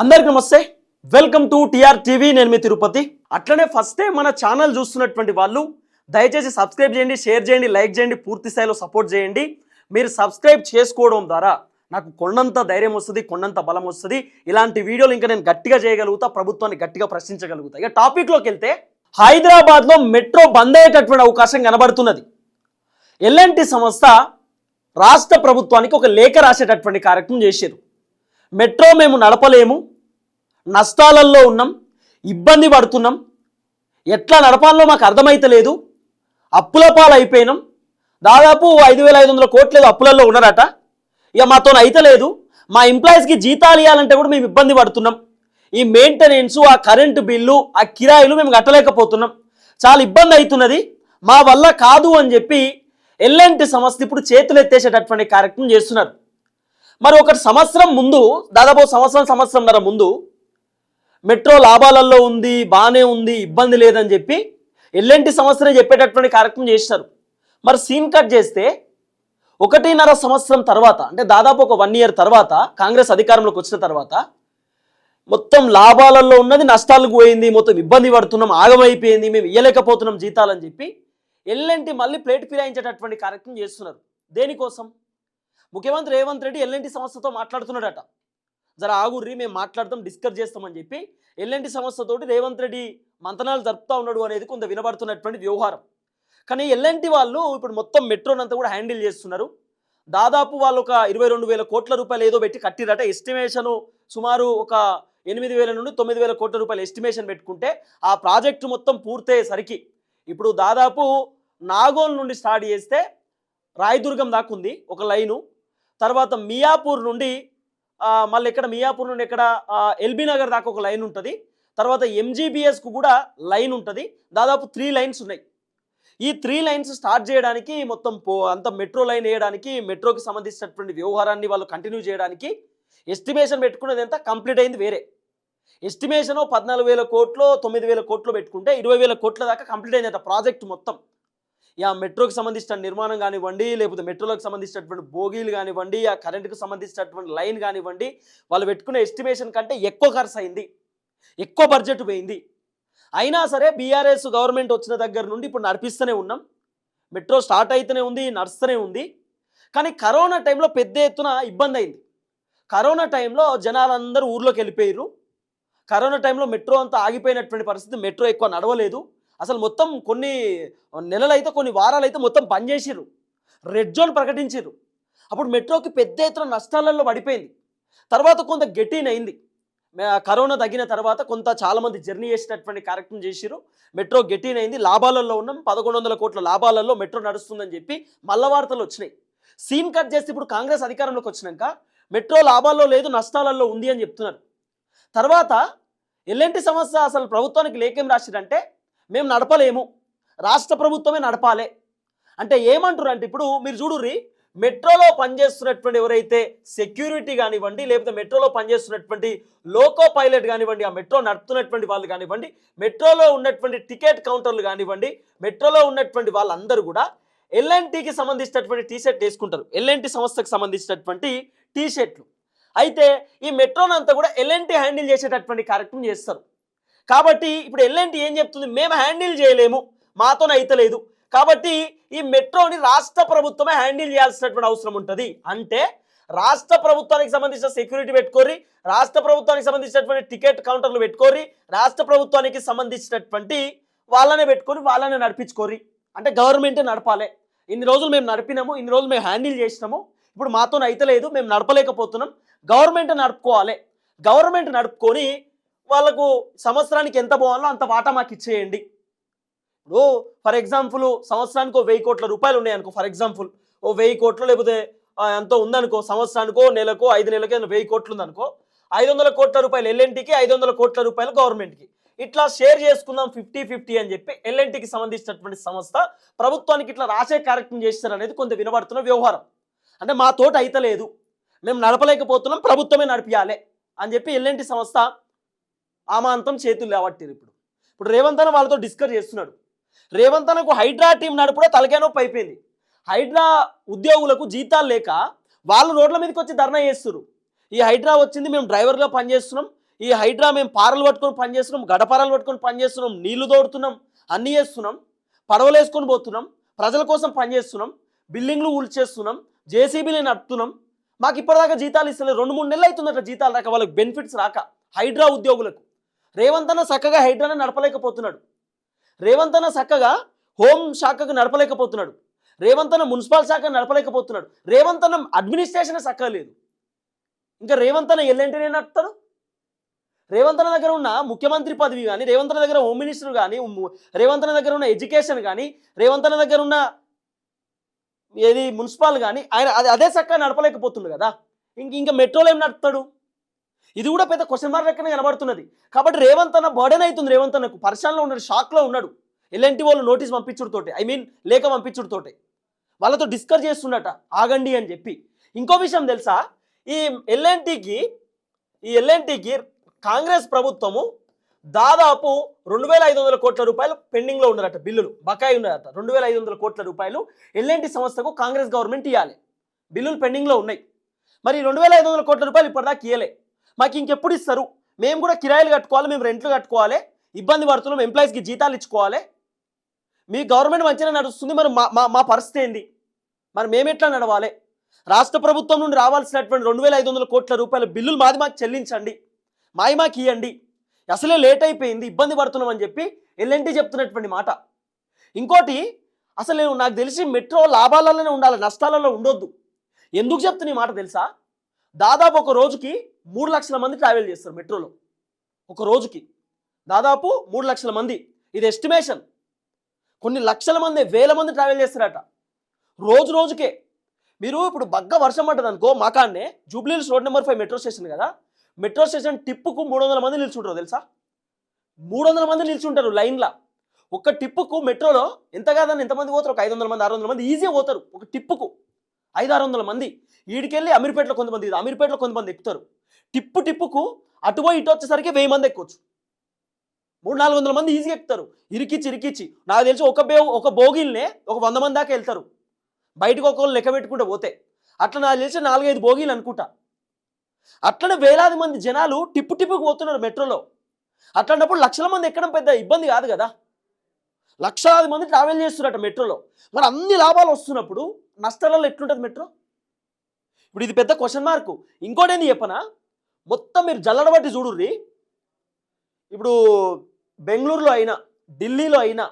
అందరికి నమస్తే. Welcome to TR TV. నేను మీ తిరుపతి. అట్లనే ఫస్ట్ టైం మన ఛానల్ చూస్తున్నటువంటి వాళ్ళు దయచేసి సబ్స్క్రైబ్ చేయండి షేర్ చేయండి లైక్ చేయండి పూర్తి స్థాయిలో సపోర్ట్ చేయండి. మీరు సబ్స్క్రైబ్ చేసుకోవడం ద్వారా నాకు కొండంత ధైర్యం వస్తుంది కొండంత బలం వస్తుంది. ఇలాంటి వీడియోలు ఇంకా నేను గట్టిగా చేయగలుగుతా ప్రభుత్వాన్ని గట్టిగా ప్రశ్నించగలుగుతా. ఇక టాపిక్లోకి వెళ్తే హైదరాబాద్లో మెట్రో బంద్ అయ్యేటటువంటి అవకాశం కనబడుతున్నది. ఎల్ఎన్టీ సంస్థ రాష్ట్ర ప్రభుత్వానికి ఒక లేఖ రాసేటటువంటి కార్యక్రమం చేశారు మెట్రో మేము నడపలేము నష్టాలలో ఉన్నాం ఇబ్బంది పడుతున్నాం. ఎట్లా నడపాలో మాకు అర్థమైతలేదు. అప్పుల పాలైపోయినాం. అయిపోయినాం దాదాపు ఐదు వేల ఐదు వందల కోట్లు ఏదో అప్పులలో ఉన్నారట. ఇక మాతో అయితలేదు. మా ఎంప్లాయీస్కి జీతాలు ఇవ్వాలంటే కూడా మేము ఇబ్బంది పడుతున్నాం. ఈ మెయింటెనెన్స్ ఆ కరెంటు బిల్లు ఆ కిరాయిలు మేము కట్టలేకపోతున్నాం. చాలా ఇబ్బంది అవుతున్నది. మా వల్ల కాదు అని చెప్పి ఎల్ఎన్టీ సంస్థ ఇప్పుడు చేతులు ఎత్తేసేటటువంటి కార్యక్రమం చేస్తున్నారు. మరి ఒక సంవత్సరం ముందు దాదాపు సంవత్సరం సంవత్సరంన్నర ముందు మెట్రో లాభాలలో ఉంది బాగానే ఉంది ఇబ్బంది లేదని చెప్పి ఎల్ఎన్టీ సంవత్సరం చెప్పేటటువంటి కార్యక్రమం చేస్తారు మరి సీన్ కట్ చేస్తే ఒకటిన్నర సంవత్సరం తర్వాత అంటే దాదాపు ఒక వన్ ఇయర్ తర్వాత కాంగ్రెస్ అధికారంలోకి వచ్చిన తర్వాత మొత్తం లాభాలలో ఉన్నది నష్టాలకు పోయింది మొత్తం ఇబ్బంది పడుతున్నాం ఆగమైపోయింది మేము ఇయ్యలేకపోతున్నాం జీతాలని చెప్పి ఎల్లంటి మళ్ళీ ప్లేట్ ఫిరాయించేటటువంటి కార్యక్రమం చేస్తున్నారు. దేనికోసం? ముఖ్యమంత్రి రేవంత్ రెడ్డి ఎల్ఎన్టీ సంస్థతో మాట్లాడుతున్నాడట. జర ఆగుర్రి మేము మాట్లాడతాం డిస్కస్ చేస్తామని చెప్పి ఎల్ఎన్టీ సంస్థతోటి రేవంత్ రెడ్డి మంతనాలు జరుపుతా ఉన్నాడు అనేది కొంత వినబడుతున్నటువంటి వ్యవహారం. కానీ ఎల్ఎన్టీ వాళ్ళు ఇప్పుడు మొత్తం మెట్రోనంతా కూడా హ్యాండిల్ చేస్తున్నారు. దాదాపు వాళ్ళు ఒక ఇరవై రెండు వేల కోట్ల రూపాయలు ఏదో పెట్టి కట్టిరట ఎస్టిమేషన్ సుమారు ఒక ఎనిమిది వేల నుండి తొమ్మిది వేల కోట్ల రూపాయలు ఎస్టిమేషన్ పెట్టుకుంటే ఆ ప్రాజెక్టు మొత్తం పూర్తయ్యేసరికి ఇప్పుడు దాదాపు నాగోల్ నుండి స్టార్ట్ చేస్తే రాయదుర్గం దాకా ఉంది ఒక లైను. తర్వాత మియాపూర్ నుండి మళ్ళీ ఇక్కడ మియాపూర్ నుండి ఇక్కడ ఎల్బీ నగర్ దాకా ఒక లైన్ ఉంటుంది. తర్వాత ఎంజీబీఎస్కు కూడా లైన్ ఉంటుంది. దాదాపు త్రీ లైన్స్ ఉన్నాయి. ఈ త్రీ లైన్స్ స్టార్ట్ చేయడానికి మొత్తం పో అంత మెట్రో లైన్ వేయడానికి మెట్రోకి సంబంధించినటువంటి వ్యవహారాన్ని వాళ్ళు కంటిన్యూ చేయడానికి ఎస్టిమేషన్ పెట్టుకున్నది ఎంత? కంప్లీట్ అయింది వేరే. ఎస్టిమేషన్ పద్నాలుగు వేల కోట్లు తొమ్మిది వేల కోట్లు పెట్టుకుంటే ఇరవై వేల కోట్ల దాకా కంప్లీట్ అయింది ప్రాజెక్ట్ మొత్తం. ఆ మెట్రోకి సంబంధించిన నిర్మాణం కానివ్వండి లేకపోతే మెట్రోలకు సంబంధించినటువంటి బోగీలు కానివ్వండి ఆ కరెంటుకు సంబంధించినటువంటి లైన్ కానివ్వండి వాళ్ళు పెట్టుకునే ఎస్టిమేషన్ కంటే ఎక్కువ ఖర్చు అయింది ఎక్కువ బడ్జెట్ పోయింది. అయినా సరే బీఆర్ఎస్ గవర్నమెంట్ వచ్చిన దగ్గర నుండి ఇప్పుడు నడిపిస్తూనే ఉన్నాం. మెట్రో స్టార్ట్ అయితేనే ఉంది నడుస్తూనే ఉంది. కానీ కరోనా టైంలో పెద్ద ఎత్తున ఇబ్బంది అయింది. కరోనా టైంలో జనాలందరూ ఊర్లోకి వెళ్ళిపోయారు కరోనా టైంలో మెట్రో అంతా ఆగిపోయినటువంటి పరిస్థితి మెట్రో ఎక్కువ నడవలేదు. అసలు మొత్తం కొన్ని నెలలు కొన్ని వారాలు అయితే మొత్తం బంద్ చేసిర్రు. రెడ్ జోన్ ప్రకటించారు అప్పుడు మెట్రోకి పెద్ద ఎత్తున నష్టాలలో పడిపోయింది. తర్వాత కొంత గెటీన్ అయింది. కరోనా తగ్గిన తర్వాత కొంత చాలామంది జర్నీ చేసేటటువంటి కార్యక్రమం చేసిరు మెట్రో గట్టిన అయింది. లాభాలలో ఉన్నాం. పదకొండు వందల కోట్ల లాభాలలో మెట్రో నడుస్తుందని చెప్పి మల్ల వార్తలు వచ్చినాయి. సీమ్ కట్ చేస్తే ఇప్పుడు కాంగ్రెస్ అధికారంలోకి వచ్చినాక మెట్రో లాభాల్లో లేదు నష్టాలలో ఉంది అని చెప్తున్నారు. తర్వాత ఎల్ఎన్టీ సంస్థ అసలు ప్రభుత్వానికి లేకేం రాసిరంటే మేము నడపలేము. రాష్ట్ర ప్రభుత్వమే నడపాలి. అంటే ఏమంటారు అంటే ఇప్పుడు మీరు చూడుర్రి మెట్రోలో పనిచేస్తున్నటువంటి ఎవరైతే సెక్యూరిటీ కానివ్వండి లేకపోతే మెట్రోలో పనిచేస్తున్నటువంటి లోకో పైలట్ కానివ్వండి ఆ మెట్రో నడుపుతున్నటువంటి వాళ్ళు కానివ్వండి మెట్రోలో ఉన్నటువంటి టికెట్ కౌంటర్లు కానివ్వండి మెట్రోలో ఉన్నటువంటి వాళ్ళందరూ కూడా ఎల్ఎన్టీకి సంబంధించినటువంటి టీ షర్ట్ వేసుకుంటారు ఎల్ఎన్టీ సంస్థకు సంబంధించినటువంటి టీ షర్ట్లు అయితే ఈ మెట్రోనంతా కూడా ఎల్ఎన్టీ హ్యాండిల్ చేసేటటువంటి కార్యక్రమం చేస్తారు. కాబట్టి ఇప్పుడు ఎల్ఎన్టీ ఏం చెప్తుంది? మేము హ్యాండిల్ చేయలేము. మాతోనైతలేదు అయితలేదు. కాబట్టి ఈ మెట్రోని రాష్ట్ర ప్రభుత్వమే హ్యాండిల్ చేయాల్సినటువంటి అవసరం ఉంటుంది. అంటే రాష్ట్ర ప్రభుత్వానికి సంబంధించిన సెక్యూరిటీ పెట్టుకోరి రాష్ట్ర ప్రభుత్వానికి సంబంధించినటువంటి టికెట్ కౌంటర్లు పెట్టుకోరి రాష్ట్ర ప్రభుత్వానికి సంబంధించినటువంటి వాళ్ళనే పెట్టుకొని వాళ్ళనే నడిపించుకోరి అంటే గవర్నమెంటే నడపాలి. ఇన్ని రోజులు మేము నడిపినాము ఇన్ని రోజులు మేము హ్యాండిల్ చేసినాము. ఇప్పుడు మాతో అయితలేదు మేము నడపలేకపోతున్నాం. గవర్నమెంట్ నడుపుకోవాలి. గవర్నమెంట్ నడుపుకొని వాళ్ళకు సంవత్సరానికి ఎంత పోవాలో అంత వాటా మాకు ఇచ్చేయండి. ఇప్పుడు ఫర్ ఎగ్జాంపుల్ సంవత్సరానికి ఓ వెయ్యి కోట్ల రూపాయలు ఉన్నాయి అనుకో ఫర్ ఎగ్జాంపుల్ ఓ వెయ్యి కోట్లు లేకపోతే ఎంతో ఉందనుకో సంవత్సరానికో నెలకో ఐదు నెలకో ఏదైనా వెయ్యి కోట్లు ఉందనుకో ఐదు వందల కోట్ల రూపాయలు ఎల్ఎన్టీకి ఐదు వందల కోట్ల రూపాయలు గవర్నమెంట్కి. ఇట్లా షేర్ చేసుకుందాం ఫిఫ్టీ ఫిఫ్టీ అని చెప్పి ఎల్ఎన్టీకి సంబంధించినటువంటి సంస్థ ప్రభుత్వానికి ఇట్లా రాసే కార్యక్రమం చేస్తారనేది కొంత వినబడుతున్న వ్యవహారం. అంటే మా తోట అయితలేదు. మేము నడపలేకపోతున్నాం ప్రభుత్వమే నడిపియాలి అని చెప్పి ఎల్ఎన్టీ సంస్థ ఆమాంతం చేతులు లేవట్టారు ఇప్పుడు. ఇప్పుడు రేవంత్ అన్న వాళ్ళతో డిస్కస్ చేస్తున్నాడు. రేవంత్ అన్నకు హైడ్రా టీం నడుపుడే తలకే నొప్పి అయిపోయింది. హైడ్రా ఉద్యోగులకు జీతాలు లేక వాళ్ళు రోడ్ల మీదకి వచ్చి ధర్నా చేస్తున్నారు ఈ హైడ్రా వచ్చింది మేము డ్రైవర్గా పనిచేస్తున్నాం. ఈ హైడ్రా మేము పారలు పట్టుకొని పనిచేస్తున్నాం గడపారలు గడపారాలు పట్టుకొని పనిచేస్తున్నాం నీళ్ళు తోడుతున్నాం అన్నీ చేస్తున్నాం. పడవలు వేసుకొని పోతున్నాం ప్రజల కోసం పని చేస్తున్నాం బిల్డింగ్లు ఊల్చేస్తున్నాం జేసీబీలు నడుపుతున్నాం. మాకు ఇప్పటిదాకా జీతాలు ఇస్తలేదు. రెండు మూడు నెలలు అవుతుందట జీతాలు రాక వాళ్ళకి బెనిఫిట్స్ రాక హైడ్రా ఉద్యోగులకు. రేవంత్ అన్న చక్కగా హైడ్రాని నడపలేకపోతున్నాడు. రేవంత్ అన్న చక్కగా హోం శాఖకు నడపలేకపోతున్నాడు. రేవంత్ అన్న మున్సిపల్ శాఖ నడపలేకపోతున్నాడు. రేవంత్ అన్న అడ్మినిస్ట్రేషన్ చక్కగా లేదు. ఇంకా రేవంత్ అన్న ఎల్లంటినే నడుపుతాడు? రేవంత్ అన్న దగ్గర ఉన్న ముఖ్యమంత్రి పదవి కానీ రేవంత్ అన్న దగ్గర హోమ్ మినిస్టర్ కానీ రేవంత్ అన్న దగ్గర ఉన్న ఎడ్యుకేషన్ కానీ రేవంత్ అన్న దగ్గర ఉన్న ఏది మున్సిపల్ కానీ ఆయన అదే చక్కగా నడపలేకపోతుండు కదా. ఇంక ఇంకా మెట్రోలో ఏం నడుపుతాడు? ఇది కూడా పెద్ద క్వశ్చన్ మార్క్ లెక్కనే కనబడుతున్నది. కాబట్టి రేవంత్ అన్న బర్డెన్ అవుతుంది రేవంత్ అన్నకు. పరిశాలలో ఉన్నాడు షాక్లో ఉన్నాడు. ఎల్ఎన్టీ వాళ్ళు నోటీస్ పంపించుడుతోటి. ఐ మీన్ లేఖ పంపించుడుతోటి. వాళ్ళతో డిస్కస్ చేస్తుండట ఆగండి అని చెప్పి. ఇంకో విషయం తెలుసా? ఈ ఎల్ఎన్టీకి ఈ ఎల్ఎన్టీకి కాంగ్రెస్ ప్రభుత్వము దాదాపు రెండు వేల ఐదు వందల కోట్ల రూపాయలు పెండింగ్లో ఉన్నారట బిల్లులు. బకాయి ఉన్నారట రెండు వేల ఐదు వందల కోట్ల రూపాయలు ఎల్ఎన్టీ సంస్థకు కాంగ్రెస్ గవర్నమెంట్ ఇవ్వాలి బిల్లులు పెండింగ్లో ఉన్నాయి. మరి రెండు వేల ఐదు వందల కోట్ల రూపాయలు ఇప్పటిదాకా ఇవ్వలే మాకు ఇంకెప్పుడు ఇస్తారు? మేము కూడా కిరాయిలు కట్టుకోవాలి మేము రెంట్లు కట్టుకోవాలి ఇబ్బంది పడుతున్నాం ఎంప్లాయీస్కి జీతాలు ఇచ్చుకోవాలి. మీ గవర్నమెంట్ మంచిగా నడుస్తుంది మరి మా మా మా పరిస్థితి ఏంది? మరి మేము ఎట్లా నడవాలి? రాష్ట్ర ప్రభుత్వం నుండి రావాల్సినటువంటి రెండు వేల ఐదు వందల కోట్ల రూపాయల బిల్లులు మాది మాకు చెల్లించండి. మాయి మాకు ఇవ్వండి అసలే లేట్ అయిపోయింది ఇబ్బంది పడుతున్నామని చెప్పి ఎల్ఎన్టీ చెప్తున్నటువంటి మాట. ఇంకోటి అసలు నేను నాకు తెలిసి మెట్రో లాభాలలోనే ఉండాలి నష్టాలలో ఉండొద్దు. ఎందుకు చెప్తున్న ఈ మాట తెలుసా? దాదాపు ఒక రోజుకి మూడు లక్షల మంది ట్రావెల్ చేస్తారు మెట్రోలో ఒక రోజుకి. దాదాపు మూడు లక్షల మంది. ఇది ఎస్టిమేషన్ కొన్ని లక్షల మంది వేల మంది ట్రావెల్ చేస్తారట. రోజు రోజుకే. మీరు ఇప్పుడు బగ్గ వర్షం పడ్డది అనుకో మాకాన్నే Jubilee Hills road number five metro station కదా. మెట్రో స్టేషన్ టిప్పుకు మూడు వందల మంది నిల్చుంటారు తెలుసా? మూడు వందల మంది నిల్చుంటారు లైన్లో. ఒక టిప్పుకు మెట్రోలో ఎంత కాదని ఎంతమంది పోతారు? ఒక ఐదు వందల మంది ఆరు వందల మంది ఈజీగా పోతారు. ఒక టిప్పుకు ఐదు ఆరు వందల మంది. ఈడికెళ్ళి అమీర్పేటలో కొంతమంది అమీర్పేటలో కొంతమంది ఎక్కుతారు టిప్పు టిప్పుకు అటు ఇటు వచ్చేసరికి వెయ్యి మంది ఎక్కొచ్చు. మూడు నాలుగు వందల మంది ఈజీగా ఎక్కుతారు. ఇరికిచ్చి ఇరికిచ్చి. నాకు తెలిసి ఒక బే ఒక బోగిల్నే ఒక వంద మంది దాకా వెళ్తారు. బయటకు ఒకళ్ళు లెక్క పెట్టుకుంటూ పోతే. అట్లా నాకు తెలిసి నాలుగైదు బోగీలు అనుకుంటా. అట్లనే వేలాది మంది జనాలు టిప్పు టిప్పుకు పోతున్నారు మెట్రోలో. అట్లాంటప్పుడు లక్షల మంది ఎక్కడం పెద్ద ఇబ్బంది కాదు కదా. లక్షలాది మంది ట్రావెల్ చేస్తున్నారట మెట్రోలో. మరి అన్ని లాభాలు వస్తున్నప్పుడు నష్టాలలో ఎట్లుంటుంది మెట్రో? ఇప్పుడు ఇది పెద్ద క్వశ్చన్ మార్కు ఇంకోటి ఏంది చెప్పనా? మొత్తం మీరు జల్లడబట్టి చూడుర్రి. ఇప్పుడు బెంగళూరులో అయినా ఢిల్లీలో అయినా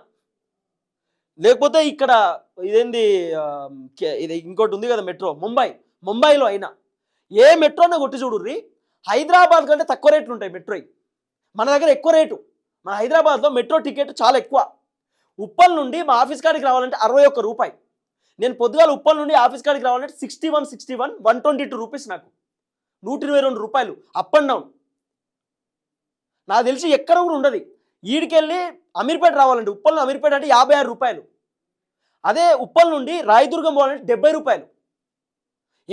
లేకపోతే ఇక్కడ ఇదేంది ఇది ఇంకోటి ఉంది కదా మెట్రో ముంబై ముంబైలో అయినా ఏ మెట్రోనే కొట్టి చూడుర్రి. హైదరాబాద్ కంటే తక్కువ రేట్లు ఉంటాయి మెట్రో మన దగ్గర ఎక్కువ రేటు. మన హైదరాబాద్లో మెట్రో టికెట్ చాలా ఎక్కువ. ఉప్పల్ నుండి మా ఆఫీస్ కాడికి రావాలంటే అరవై ఒక్క రూపాయి. నేను పొద్దుగాల ఉప్పల్ నుండి ఆఫీస్ కాడికి రావాలంటే sixty one sixty one one twenty two rupees నాకు. నూట ఇరవై రెండు రూపాయలు అప్ అండ్ డౌన్ నాకు తెలిసి ఎక్కడ కూడా ఉండదు. ఈడికెళ్ళి అమీర్పేట రావాలంటే ఉప్పల్ అమీర్పేట అంటే యాభై ఆరు రూపాయలు. అదే ఉప్పల్ నుండి రాయదుర్గం పోవాలంటే డెబ్బై రూపాయలు.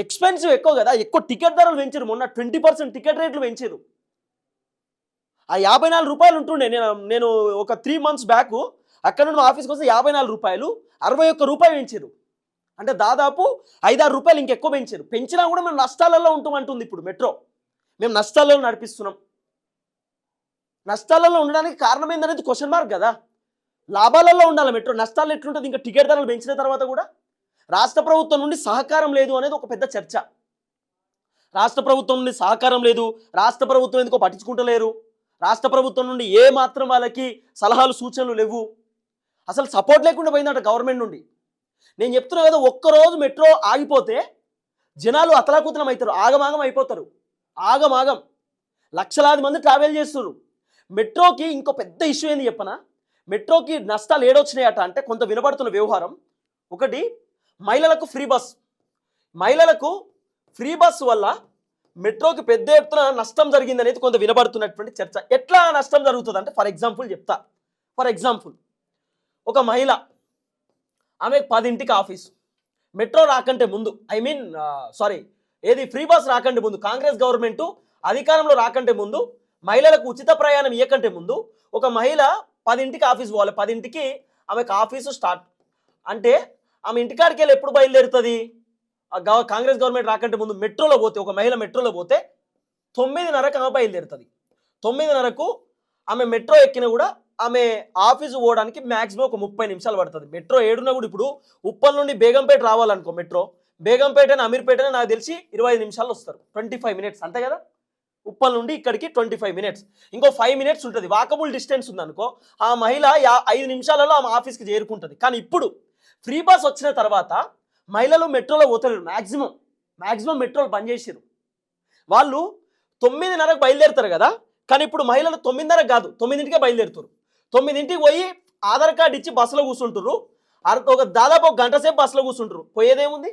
ఎక్స్పెన్సివ్ ఎక్కువ కదా ఎక్కువ టికెట్ ధరలు పెంచారు మొన్న ట్వంటీ పర్సెంట్ టికెట్ రేట్లు పెంచారు ఆ యాభై నాలుగు రూపాయలు ఉంటుండే. నేను నేను ఒక త్రీ మంత్స్ బ్యాక్ అక్కడ నుండి మా ఆఫీస్కి వస్తే యాభై నాలుగు రూపాయలు అరవై ఒక్క రూపాయలు పెంచారు అంటే దాదాపు ఐదారు రూపాయలు ఇంకెక్కువ పెంచారు. పెంచినా కూడా మేము నష్టాలలో ఉంటాం అంటుంది ఇప్పుడు మెట్రో. మేము నష్టాలలో నడిపిస్తున్నాం. నష్టాలలో ఉండడానికి కారణం ఏందనేది క్వశ్చన్ మార్క్ కదా. లాభాలలో ఉండాలి మెట్రో. నష్టాలు ఎట్లుంటుంది? ఇంకా టికెట్ ధరలు పెంచిన తర్వాత కూడా రాష్ట్ర ప్రభుత్వం నుండి సహకారం లేదు అనేది ఒక పెద్ద చర్చ. రాష్ట్ర ప్రభుత్వం నుండి సహకారం లేదు. రాష్ట్ర ప్రభుత్వం ఎందుకో పట్టించుకుంటలేరు. రాష్ట్ర ప్రభుత్వం నుండి ఏ మాత్రం వాళ్ళకి సలహాలు సూచనలు లేవు. అసలు సపోర్ట్ లేకుండా పోయిందట గవర్నమెంట్ నుండి. నేను చెప్తున్నా కదా ఒక్కరోజు మెట్రో ఆగిపోతే జనాలు అతలాకుతలం అవుతారు ఆగమాగం అయిపోతారు. ఆగమాగం లక్షలాది మంది ట్రావెల్ చేస్తున్నారు. మెట్రోకి ఇంకో పెద్ద ఇష్యూ ఏంది చెప్పనా? మెట్రోకి నష్టాలు ఏడొచ్చినాయట అంటే కొంత వినబడుతున్న వ్యవహారం. ఒకటి మహిళలకు ఫ్రీ బస్ మహిళలకు ఫ్రీ బస్ వల్ల మెట్రోకి పెద్ద ఎత్తున నష్టం జరిగింది అనేది కొంత వినబడుతున్నటువంటి చర్చ. ఎట్లా నష్టం జరుగుతుంది అంటే ఫర్ ఎగ్జాంపుల్ చెప్తా. ఫర్ ఎగ్జాంపుల్ ఒక మహిళ ఆమె పదింటికి ఆఫీస్. మెట్రో రాకంటే ముందు ఐ మీన్ సారీ ఏది ఫ్రీ బస్ రాకంటే ముందు కాంగ్రెస్ గవర్నమెంట్ అధికారంలో రాకంటే ముందు మహిళలకు ఉచిత ప్రయాణం ఇవ్వకంటే ముందు ఒక మహిళ పదింటికి ఆఫీస్ పోవాలి. పదింటికి ఆమెకు ఆఫీసు స్టార్ట్. అంటే ఆమె ఇంటికాడికి వెళ్ళి ఎప్పుడు బయలుదేరుతుంది? ఆ కాంగ్రెస్ గవర్నమెంట్ రాకంటే ముందు మెట్రోలో పోతే ఒక మహిళ మెట్రోలో పోతే తొమ్మిదిన్నరకు ఆమె బయలుదేరుతుంది. తొమ్మిదిన్నరకు ఆమె మెట్రో ఎక్కిన కూడా ఆమె ఆఫీస్ పోవడానికి మ్యాక్సిమం ఒక ముప్పై నిమిషాలు పడుతుంది. మెట్రో ఏడున్నా కూడా ఇప్పుడు ఉప్పల్ నుండి బేగంపేట రావాలనుకో మెట్రో బేగంపేట అని అమీర్పేట అని నాకు తెలిసి ఇరవై ఐదు నిమిషాలు వస్తారు. ట్వంటీ ఫైవ్ మినిట్స్ అంతే కదా? ఉప్పల్ నుండి ఇక్కడికి ట్వంటీ ఫైవ్ మినిట్స్. ఇంకో ఫైవ్ మినిట్స్ ఉంటుంది. వాకబుల్ డిస్టెన్స్ ఉందనుకో ఆ మహిళ యా ఐదు నిమిషాలలో ఆమె ఆఫీస్కి చేరుకుంటుంది. కానీ ఇప్పుడు ఫ్రీ బస్ వచ్చిన తర్వాత మహిళలు మెట్రోలో పోతలేరు మ్యాక్సిమం మ్యాక్సిమం మెట్రోలు బంద్ చేసారు వాళ్ళు తొమ్మిదిన్నరకు బయలుదేరుతారు కదా? కానీ ఇప్పుడు మహిళలు తొమ్మిదిన్నరకు కాదు తొమ్మిదింటికే బయలుదేరుతారు. తొమ్మిదింటికి పోయి ఆధార్ కార్డు ఇచ్చి బస్సులో కూర్చుంటారు ఒక దాదాపు ఒక గంట సేపు బస్సులో కూర్చుంటారు పోయేదేముంది?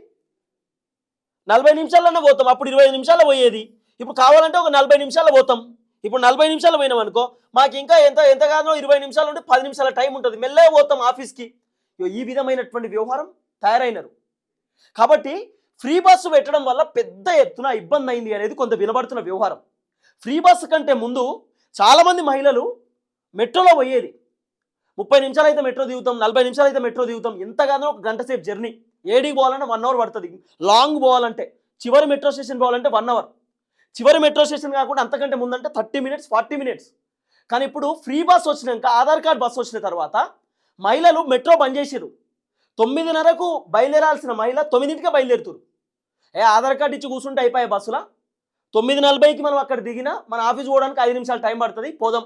నలభై నిమిషాల్లోనే పోతాం. అప్పుడు ఇరవై నిమిషాలు పోయేది. ఇప్పుడు కావాలంటే ఒక నలభై నిమిషాలు పోతాం. ఇప్పుడు నలభై నిమిషాలు పోయినాం అనుకో మాకు ఇంకా ఎంత ఎంత కాదో ఇరవై నిమిషాలు ఉంటే పది నిమిషాల టైం ఉంటుంది. మెల్లగా పోతాం ఆఫీస్కి. ఈ విధమైనటువంటి వ్యవహారం తయారైనారు. కాబట్టి ఫ్రీ బస్సు పెట్టడం వల్ల పెద్ద ఎత్తున ఇబ్బంది అయింది అనేది కొంత వినబడుతున్న వ్యవహారం. ఫ్రీ బస్సు కంటే ముందు చాలామంది మహిళలు మెట్రోలో పోయేది. ముప్పై నిమిషాలు అయితే మెట్రో దిగుతాం నలభై నిమిషాలు అయితే మెట్రో దిగుతాం ఎంతగానో ఒక గంట సేపు జర్నీ. ఏడికి పోవాలంటే వన్ అవర్ పడుతుంది. లాంగ్ పోవాలంటే చివరి మెట్రో స్టేషన్ పోవాలంటే వన్ అవర్. చివరి మెట్రో స్టేషన్ కాకుండా అంతకంటే ముందంటే థర్టీ మినిట్స్ ఫార్టీ మినిట్స్. కానీ ఇప్పుడు ఫ్రీ బస్ వచ్చినాక ఆధార్ కార్డ్ బస్ వచ్చిన తర్వాత మహిళలు మెట్రో బంద్ చేసారు తొమ్మిదిన్నరకు బయలుదేరాల్సిన మహిళ తొమ్మిదింటికే బయలుదేరుతారు. ఏ ఆధార్ కార్డు ఇచ్చి కూర్చుంటే అయిపోయాయి బస్సులా? తొమ్మిది నలభైకి మనం అక్కడ దిగినా మన ఆఫీస్ పోవడానికి ఐదు నిమిషాలు టైం పడుతుంది. పోదాం.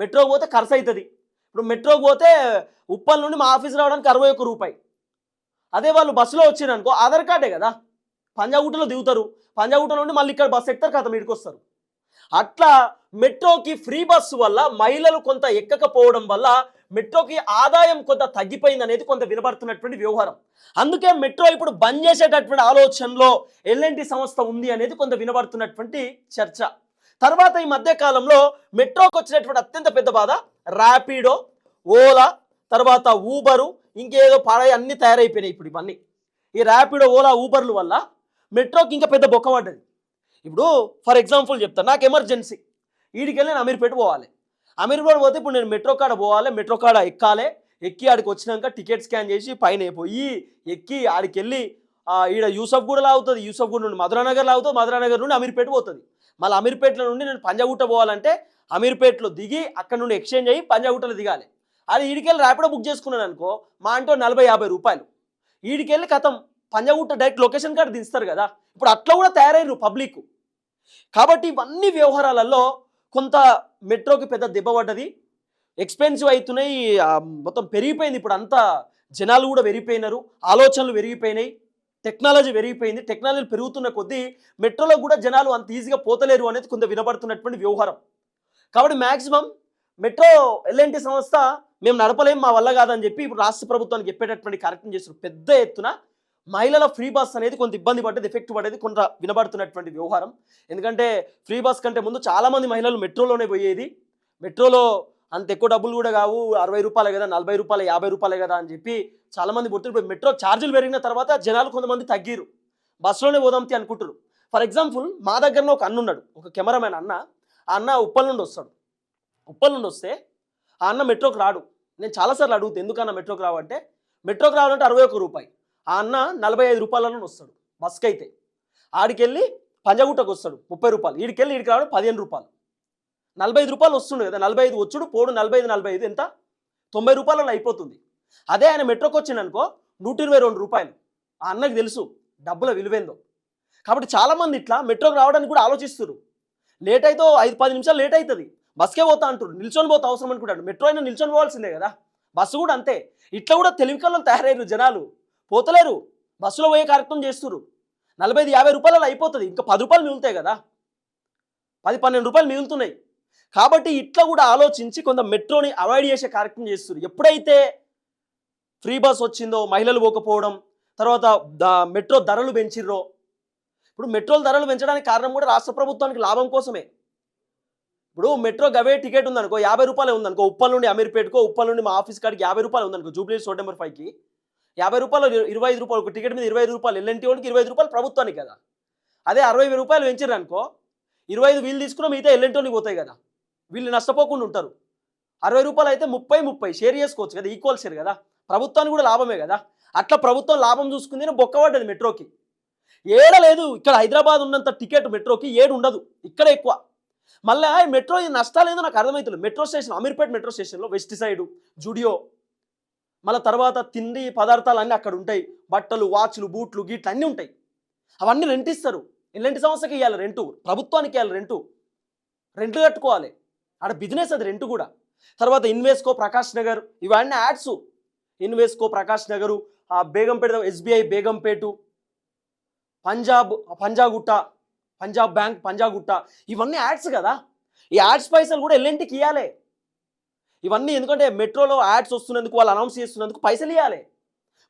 మెట్రోకి పోతే ఖర్చు అవుతుంది. ఇప్పుడు మెట్రోకి పోతే ఉప్పల్ నుండి మా ఆఫీస్ రావడానికి అరవై ఒక్క రూపాయి. అదే వాళ్ళు బస్సులో వచ్చిరనుకో ఆధార్ కార్డే కదా. పంజాగుట్టలో దిగుతారు. పంజాగుట్ట నుండి మళ్ళీ ఇక్కడ బస్సు ఎక్కుతారు కదా మీడికి వస్తారు. అట్లా మెట్రోకి ఫ్రీ బస్సు వల్ల మహిళలు కొంత ఎక్కకపోవడం వల్ల మెట్రోకి ఆదాయం కొంత తగ్గిపోయింది అనేది కొంత వినబడుతున్నటువంటి వ్యవహారం. అందుకే మెట్రో ఇప్పుడు బంద్ చేసేటటువంటి ఆలోచనలో ఎల్ఎన్టీ సంస్థ ఉంది అనేది కొంత వినబడుతున్నటువంటి చర్చ. తర్వాత ఈ మధ్య కాలంలో మెట్రోకి వచ్చినటువంటి అత్యంత పెద్ద బాధ ర్యాపిడో ఓలా తర్వాత ఊబరు ఇంకేదో పాడాయి అన్నీ తయారైపోయినాయి ఇప్పుడు ఇవన్నీ. ఈ ర్యాపిడో ఓలా ఊబర్లు వల్ల మెట్రోకి ఇంకా పెద్ద బొక్క పడ్డది. ఇప్పుడు ఫర్ ఎగ్జాంపుల్ చెప్తాను నాకు ఎమర్జెన్సీ. వీడికి వెళ్ళి నేను అమీర్పేట పోవాలి. అమీర్పేట పోతే ఇప్పుడు నేను మెట్రో కాడ పోవాలి మెట్రో కాడ ఎక్కాలి. ఎక్కి ఆడికి వచ్చినాక టికెట్ స్కాన్ చేసి పైన పోయి ఎక్కి ఆడికి వెళ్ళి ఈడ యూసఫ్ కూడా లాగుతుంది యూసఫ్ కూడా నుండి మధురానగర్ లాగుతుంది మధురానగర్ నుండి అమీర్పేట పోతుంది. మళ్ళీ అమీర్పేటలో నుండి నేను పంజాగుట్ట పోవాలంటే అమీర్పేటలో దిగి అక్కడ నుండి ఎక్స్చేంజ్ అయ్యి పంజాగుట్టలో దిగాలి. అది ఈడికెళ్ళి ర్యాపిడో బుక్ చేసుకున్నాను అనుకో మా అంటో నలభై యాభై రూపాయలు. ఈడికెళ్ళి కథం పంజాగుట్ట డైరెక్ట్ లొకేషన్ కార్డు దిస్తారు కదా. ఇప్పుడు అట్లా కూడా తయారయ్యారు పబ్లిక్ కాబట్టి ఇవన్నీ వ్యవహారాలలో కొంత మెట్రోకి పెద్ద దెబ్బ పడ్డది. ఎక్స్పెన్సివ్ అవుతున్నాయి మొత్తం పెరిగిపోయింది. ఇప్పుడు అంతా జనాలు కూడా పెరిగిపోయినారు ఆలోచనలు పెరిగిపోయినాయి. టెక్నాలజీ పెరిగిపోయింది టెక్నాలజీ పెరుగుతున్న కొద్దీ మెట్రోలో కూడా జనాలు అంత ఈజీగా పోతలేరు అనేది కొంత వినబడుతున్నటువంటి వ్యవహారం కాబట్టి మ్యాక్సిమం మెట్రో ఎల్ఎన్టీ సంస్థ మేము నడపలేం మా వల్ల కాదని చెప్పి ఇప్పుడు రాష్ట్ర ప్రభుత్వానికి చెప్పేటటువంటి కార్యక్రమం చేస్తున్నారు. పెద్ద ఎత్తున మహిళల ఫ్రీ బస్ అనేది కొంత ఇబ్బంది పడ్డది ఎఫెక్ట్ పడేది కొంత వినబడుతున్నటువంటి వ్యవహారం ఎందుకంటే ఫ్రీ బస్ కంటే ముందు చాలామంది మహిళలు మెట్రోలోనే పోయేది. మెట్రోలో అంత ఎక్కువ డబ్బులు కూడా కావు. అరవై రూపాయలే కదా నలభై రూపాయలు యాభై రూపాయలే కదా అని చెప్పి చాలామంది పుడుతున్నారు మెట్రో ఛార్జీలు పెరిగిన తర్వాత జనాలు కొంతమంది తగ్గిరు బస్సులోనే పోదాంతి అనుకుంటారు ఫర్ ఎగ్జాంపుల్ మా దగ్గరనే ఒక అన్న ఉన్నాడు ఒక కెమెరామెన్ అన్న. ఆ అన్న ఉప్పల్ నుండి వస్తాడు. ఉప్పల్ నుండి వస్తే ఆ అన్న మెట్రోకి రాడు. నేను చాలాసార్లు అడుగుతాను ఎందుకన్నా మెట్రోకి రావంటే మెట్రోకి రావాలంటే అరవై ఒక్క రూపాయి. ఆ అన్న నలభై ఐదు రూపాయలలో వస్తాడు బస్కి అయితే ఆడికెళ్ళి పంజగుట్టకు వస్తాడు ముప్పై రూపాయలు. ఈడికెళ్ళి ఈడికి రావడం పదిహేను రూపాయలు. నలభై ఐదు రూపాయలు వస్తుండే కదా నలభై ఐదు వచ్చుడు పోడు నలభై ఐదు నలభై ఐదు ఎంత? తొంభై రూపాయలలో అయిపోతుంది. అదే ఆయన మెట్రోకి వచ్చిందనుకో నూట ఇరవై రెండు రూపాయలు. ఆ అన్నకి తెలుసు డబ్బుల విలువేందో. కాబట్టి చాలామంది ఇట్లా మెట్రోకి రావడానికి కూడా ఆలోచిస్తారు లేట్ అయితే ఐదు పది నిమిషాలు లేట్ అవుతుంది బస్కే పోతా అంటారు నిల్చొని పోతా అవసరం అనుకుంటాడు మెట్రో అయినా నిల్చొని పోవాల్సిందే కదా. బస్సు కూడా అంతే. ఇట్లా కూడా తెలివికల్లో తయారయ్యారు జనాలు. పోతలేరు. బస్సులో పోయే కార్యక్రమం చేస్తున్నారు నలభై ఐదు యాభై రూపాయలలో అయిపోతుంది. ఇంకా పది రూపాయలు మిగులుతాయి కదా. పది పన్నెండు రూపాయలు మిగులుతున్నాయి. కాబట్టి ఇట్లా కూడా ఆలోచించి కొంత మెట్రోని అవాయిడ్ చేసే కార్యక్రమం చేస్తున్నారు. ఎప్పుడైతే ఫ్రీ బస్ వచ్చిందో మహిళలు పోకపోవడం తర్వాత మెట్రో ధరలు పెంచిర్రో ఇప్పుడు మెట్రోల ధరలు పెంచడానికి కారణం కూడా రాష్ట్ర ప్రభుత్వానికి లాభం కోసమే. ఇప్పుడు మెట్రో గవే టికెట్ ఉందనుకో యాభై రూపాయలు ఉందనుకో ఉప్పల్ నుండి అమీర్పేటకో ఉప్పల్ నుండి మా ఆఫీస్ కాడికి యాభై రూపాయలు ఉందనుకో జూబ్లీ రోడ్ నెంబర్ ఫైవ్కి యాభై రూపాయలు ఇరవై ఐదు రూపాయలు ఒక టికెట్ మీద ఇరవై ఐదు రూపాయలు ఎల్ఎన్టీ వాళ్ళకి ఇరవై ఐదు రూపాయలు ప్రభుత్వానికి కదా. అదే అరవై రూపాయలు పెంచారు అనుకో ఇరవై ఐదు వీలు తీసుకున్న మిగతా ఎల్ఎన్టీకి పోతాయి కదా. వీళ్ళు నష్టపోకుండా ఉంటారు. అరవై రూపాయలు అయితే ముప్పై ముప్పై షేర్ చేసుకోవచ్చు కదా ఈక్వల్ షేర్ కదా. ప్రభుత్వానికి కూడా లాభమే కదా. అట్లా ప్రభుత్వం లాభం చూసుకుంది బొక్కబడ్డది మెట్రోకి. ఏడ లేదు ఇక్కడ హైదరాబాద్ ఉన్నంత టికెట్ మెట్రోకి ఏడు ఉండదు ఇక్కడ ఎక్కువ. మళ్ళీ మెట్రో ఈ నష్టాలు నాకు అర్థమవుతుంది మెట్రో స్టేషన్ అమీర్పేట్ మెట్రో స్టేషన్లో వెస్ట్ సైడ్ జుడియో. మళ్ళీ తర్వాత తిండి పదార్థాలు అన్నీ అక్కడ ఉంటాయి. బట్టలు వాచ్లు బూట్లు గీట్లు అన్నీ ఉంటాయి. అవన్నీ రెంట్ ఇస్తారు ఎలాంటి సంస్థకి ఇవ్వాలి రెంటు. ప్రభుత్వానికి ఇవ్వాలి రెంటు. రెంట్లు కట్టుకోవాలి. ఆడ బిజినెస్ అది రెంట్ కూడా. తర్వాత ఇన్వేస్కో ప్రకాష్ నగర్ ఇవన్నీ యాడ్స్ ఇన్వేస్కో ప్రకాష్ నగరు ఆ బేగంపేట ఎస్బీఐ బేగంపేటు పంజాబ్ పంజాగుట్ట పంజాబ్ బ్యాంక్ పంజాగుట్ట ఇవన్నీ యాడ్స్ కదా. ఈ యాడ్స్ పైసలు కూడా ఎల్ఎన్టీకి ఇవ్వాలి ఇవన్నీ ఎందుకంటే మెట్రోలో యాడ్స్ వస్తున్నందుకు వాళ్ళు అనౌన్స్ చేస్తున్నందుకు పైసలు ఇవ్వాలి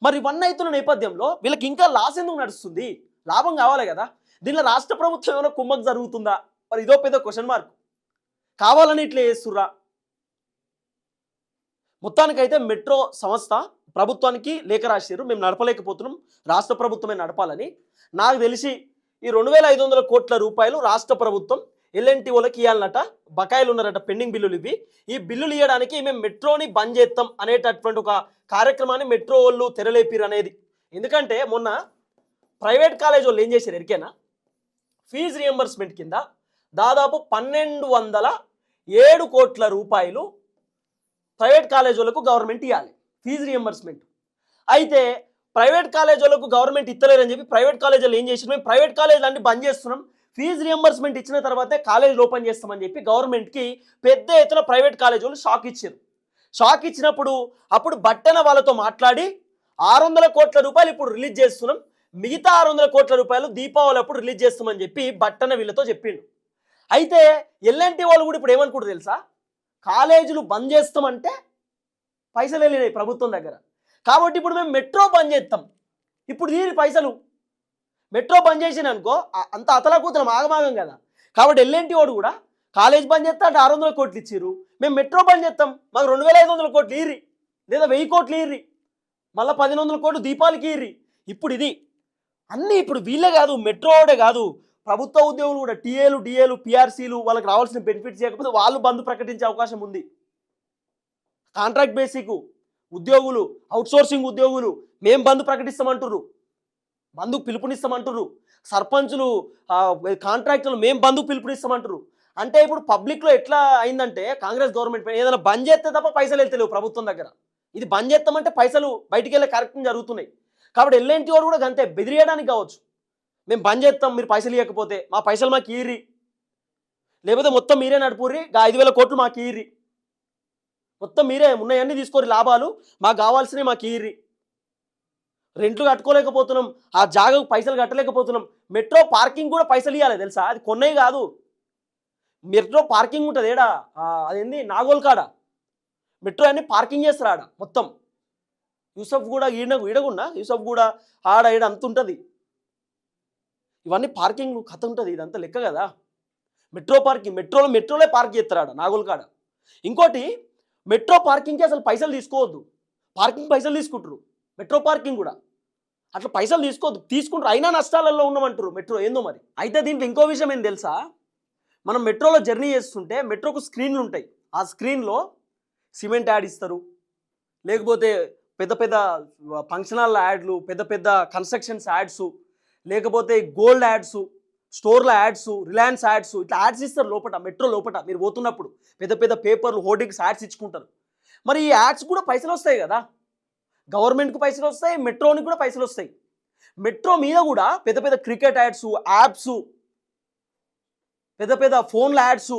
మరి ఇవన్నీ అవుతున్న నేపథ్యంలో వీళ్ళకి ఇంకా లాస్ ఎందుకు నడుస్తుంది? లాభం కావాలి కదా. దీనిలో రాష్ట్ర ప్రభుత్వం ఏమైనా కుమ్మకు జరుగుతుందా? మరి ఇదో పెద్ద క్వశ్చన్ మార్క్ కావాలని ఇట్లా చేస్తుర్రా? మొత్తానికైతే మెట్రో సంస్థ ప్రభుత్వానికి లేఖ రాశారు మేము నడపలేకపోతున్నాం. రాష్ట్ర ప్రభుత్వమే నడపాలని. నాకు తెలిసి ఈ రెండు వేల ఐదు వందల కోట్ల రూపాయలు రాష్ట్ర ప్రభుత్వం ఎల్ఎన్టీ వాళ్ళకి ఇవ్వాలన్నట బకాయిలు ఉన్నారట పెండింగ్ బిల్లులు ఇవి ఈ బిల్లులు ఇవ్వడానికి మేము మెట్రోని బంద్ చేస్తాం అనేటటువంటి ఒక కార్యక్రమాన్ని మెట్రో వాళ్ళు తెరలేపిరు అనేది. ఎందుకంటే మొన్న ప్రైవేట్ కాలేజ్ వాళ్ళు ఏం చేశారు? ఎరికేనా? ఫీజు రియంబర్స్మెంట్ కింద దాదాపు పన్నెండు వందల ఏడు కోట్ల రూపాయలు ప్రైవేట్ కాలేజీలకు గవర్నమెంట్ ఇవ్వాలి ఫీజు రియంబర్స్మెంట్ అయితే ప్రైవేట్ కాలేజీలకు గవర్నమెంట్ ఇస్తలేరని చెప్పి ప్రైవేట్ కాలేజీలు ఏం చేసినాం? ప్రైవేట్ కాలేజీలు అన్ని బంద్ చేస్తున్నాం. ఫీజు రియంబర్స్మెంట్ ఇచ్చిన తర్వాతే కాలేజీలు ఓపెన్ చేస్తామని చెప్పి గవర్నమెంట్కి పెద్ద ఎత్తున ప్రైవేట్ కాలేజీలు వాళ్ళు షాక్ ఇచ్చారు. షాక్ ఇచ్చినప్పుడు అప్పుడు బట్టన వాళ్ళతో మాట్లాడి ఆరు వందల కోట్ల రూపాయలు ఇప్పుడు రిలీజ్ చేస్తున్నాం. మిగతా ఆరు వందల కోట్ల రూపాయలు దీపావళి అప్పుడు రిలీజ్ చేస్తామని చెప్పి బట్టన వీళ్ళతో చెప్పిండు. అయితే ఎల్ఎన్టీ వాళ్ళు కూడా ఇప్పుడు ఏమనుకుంటారు తెలుసా? కాలేజీలు బంద్ చేస్తామంటే పైసలు వెళ్ళినాయి ప్రభుత్వం దగ్గర. కాబట్టి ఇప్పుడు మేము మెట్రో బంద్ చేస్తాం. ఇప్పుడు దీని పైసలు. మెట్రో బంద్ చేసిన అనుకో ఆ- అంత అతలకూతలం ఆగమాగం కదా. కాబట్టి ఎల్ఎన్టీ వాడు కూడా కాలేజ్ బంద్ చేస్తా అంటే ఆరు వందల కోట్లు ఇచ్చిర్రు. మేము మెట్రో బంద్ చేస్తాం. మాకు రెండు వేల ఐదు వందల కోట్లు ఇర్రి. లేదా వెయ్యి కోట్లు ఇర్రి. మళ్ళీ పదిహేను వందల కోట్లు దీపాలకి ఇర్రి. ఇప్పుడు ఇది. అన్నీ ఇప్పుడు వీళ్ళే కాదు మెట్రో కాదు. ప్రభుత్వ ఉద్యోగులు కూడా టీఏలు డిఏలు పిఆర్సీలు వాళ్ళకి రావాల్సిన బెనిఫిట్స్ చేయకపోతే వాళ్ళు బంద్ ప్రకటించే అవకాశం ఉంది. కాంట్రాక్ట్ బేసిక్ ఉద్యోగులు అవుట్సోర్సింగ్ ఉద్యోగులు మేం బంద్ ప్రకటిస్తామంటున్నారు బంధుకు పిలుపునిస్తామంటున్నారు సర్పంచులు కాంట్రాక్టులు మేము బంధుకు పిలుపునిస్తామంటారు అంటే ఇప్పుడు పబ్లిక్లో ఎట్లా అయిందంటే కాంగ్రెస్ గవర్నమెంట్ పైన ఏదైనా బంద్ చేస్తే తప్ప పైసలు వెళ్తలేవు ప్రభుత్వం దగ్గర. ఇది బంద్ చేస్తామంటే పైసలు బయటికి వెళ్ళే కార్యక్రమం జరుగుతున్నాయి. కాబట్టి ఎల్ఎన్టీ వాడు కూడా అంతే బెదిరియడానికి కావచ్చు. మేము బంద్ చేస్తాం మీరు పైసలు ఇవ్వకపోతే మా పైసలు మాకు ఈర్రి లేకపోతే మొత్తం మీరే నడుపుర్రి ఐదు వేల కోట్లు మాకు ఈర్రి మొత్తం మీరే ఉన్నాయన్నీ తీసుకోరు లాభాలు మాకు కావాల్సినవి మాకు ఈర్రి రెంట్లు కట్టుకోలేకపోతున్నాం ఆ జాగకు పైసలు కట్టలేకపోతున్నాం. మెట్రో పార్కింగ్ కూడా పైసలు ఇవ్వాలి తెలుసా? అది కొన్నవి కాదు. మెట్రో పార్కింగ్ ఉంటుంది ఏడా? అదేంది? నాగోల్ కాడ. మెట్రో అన్ని పార్కింగ్ చేస్తారు ఆడ మొత్తం. యూసఫ్ కూడా ఈడ ఈడకుండా యూసఫ్ కూడా ఆడ ఈడ అంత ఉంటుంది. ఇవన్నీ పార్కింగ్ కథ ఉంటుంది ఇదంతా లెక్క కదా? మెట్రో పార్కింగ్ మెట్రోలో మెట్రోలే పార్క్ చేస్తారు ఆడ నాగోల్ కాడ? ఇంకోటి మెట్రో పార్కింగ్కి అసలు పైసలు తీసుకోవద్దు. పార్కింగ్ పైసలు తీసుకుంటారు మెట్రో పార్కింగ్ కూడా. అట్లా పైసలు తీసుకోవద్దు. తీసుకుంటారు అయినా నష్టాలలో ఉండమంటారు మెట్రో. ఏందో మరి? అయితే దీంట్లో ఇంకో విషయం ఏం తెలుసా? మనం మెట్రోలో జర్నీ చేస్తుంటే మెట్రోకు స్క్రీన్లు ఉంటాయి. ఆ స్క్రీన్లో సిమెంట్ యాడ్ ఇస్తారు. లేకపోతే పెద్ద పెద్ద ఫంక్షన్ హాల్ యాడ్లు పెద్ద పెద్ద కన్స్ట్రక్షన్స్ యాడ్స్ లేకపోతే గోల్డ్ యాడ్స్ స్టోర్ల యాడ్స్ రిలయన్స్ యాడ్స్ ఇట్లా యాడ్స్ ఇస్తారు లోపల మెట్రో లోపల మీరు పోతున్నప్పుడు పెద్ద పెద్ద పేపర్లు హోర్డింగ్స్ యాడ్స్ ఇచ్చుకుంటారు. మరి ఈ యాడ్స్ కూడా పైసలు వస్తాయి కదా. గవర్నమెంట్కి పైసలు వస్తాయి మెట్రోనికి కూడా పైసలు వస్తాయి. మెట్రో మీద కూడా పెద్ద పెద్ద క్రికెట్ యాడ్స్ యాప్స్ పెద్ద పెద్ద ఫోన్ల యాడ్స్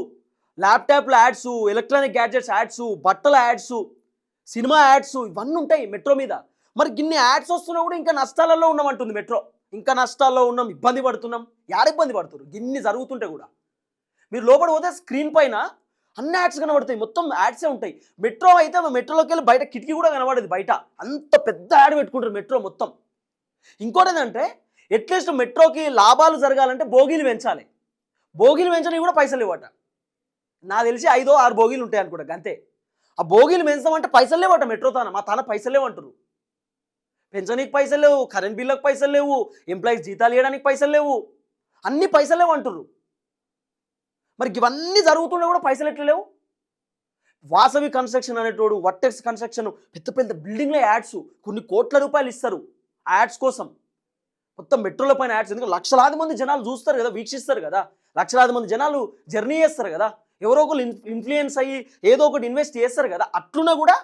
ల్యాప్టాప్ల యాడ్స్ ఎలక్ట్రానిక్ గ్యాడ్జెట్స్ యాడ్స్ బట్టల యాడ్స్ సినిమా యాడ్స్ ఇవన్నీ ఉంటాయి మెట్రో మీద. మరి గిన్ని యాడ్స్ వస్తున్నా కూడా ఇంకా నష్టాలలో ఉన్నామంటుంది మెట్రో. ఇంకా నష్టాల్లో ఉన్నాం ఇబ్బంది పడుతున్నాం. యాడ ఇబ్బంది పడుతున్నారు గిన్ని జరుగుతుంటే కూడా. మీరు లోపల పోతే స్క్రీన్ పైన అన్ని యాడ్స్ కనబడతాయి. మొత్తం యాడ్సే ఉంటాయి. మెట్రో అయితే మెట్రోలోకి వెళ్ళి బయట కిటికీ కూడా కనబడేది బయట. అంత పెద్ద యాడ్ పెట్టుకుంటారు మెట్రో మొత్తం. ఇంకోటి ఏంటంటే అట్లీస్ట్ మెట్రోకి లాభాలు జరగాలంటే భోగిలు పెంచాలి. భోగిలు పెంచడానికి కూడా పైసలు ఇవ్వట నాకు తెలిసి ఐదో ఆరు భోగిలు ఉంటాయి అనుకుంటా అంతే ఆ భోగిలు పెంచామంటే పైసలు లేవట మెట్రో తాన. మా తాన పైసలు లేవంటారు పెన్షన్కి పైసలు లేవు కరెంట్ బిల్లకు పైసలు లేవు ఎంప్లాయీస్ జీతాలు ఇవ్వడానికి పైసలు లేవు. అన్ని పైసలు లేవు అంటుర్రు. మరి ఇవన్నీ జరుగుతుండే కూడా పైసలు ఎట్లా లేవు? వాసవి కన్స్ట్రక్షన్ అనేటోడు వర్టెక్స్ కన్స్ట్రక్షన్ పెద్ద పెద్ద బిల్డింగ్లో యాడ్స్ కొన్ని కోట్ల రూపాయలు ఇస్తారు ఆ యాడ్స్ కోసం. మొత్తం మెట్రోల పైన యాడ్స్ ఎందుకంటే లక్షలాది మంది జనాలు చూస్తారు కదా వీక్షిస్తారు కదా. లక్షలాది మంది జనాలు జర్నీ చేస్తారు కదా. ఎవరో ఒకరు ఇన్ఫ్లుయెన్స్ అయ్యి ఏదో ఒకటి ఇన్వెస్ట్ చేస్తారు కదా. అట్లున్నా కూడా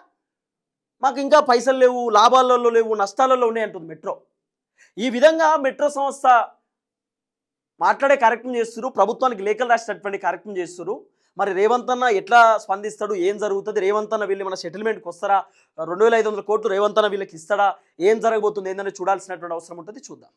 మాకు ఇంకా పైసలు లేవు లాభాలలో లేవు నష్టాలలో ఉన్నాయి అంటుంది మెట్రో. ఈ విధంగా మెట్రో సంస్థ మాట్లాడే కార్యక్రమం చేస్తారు ప్రభుత్వానికి లేఖలు రాసినటువంటి కార్యక్రమం చేస్తారు మరి రేవంత్ అన్న ఎట్లా స్పందిస్తాడు ఏం జరుగుతుంది? రేవంత్ అన్న వీళ్ళు మన సెటిల్మెంట్కి వస్తారా రెండు వేల ఐదు వందల కోట్లు రేవంత్ అన్న వీళ్ళకి ఇస్తాడా? ఏం జరగబోతుంది? ఏందని చూడాల్సినటువంటి అవసరం ఉంటుంది చూద్దాం.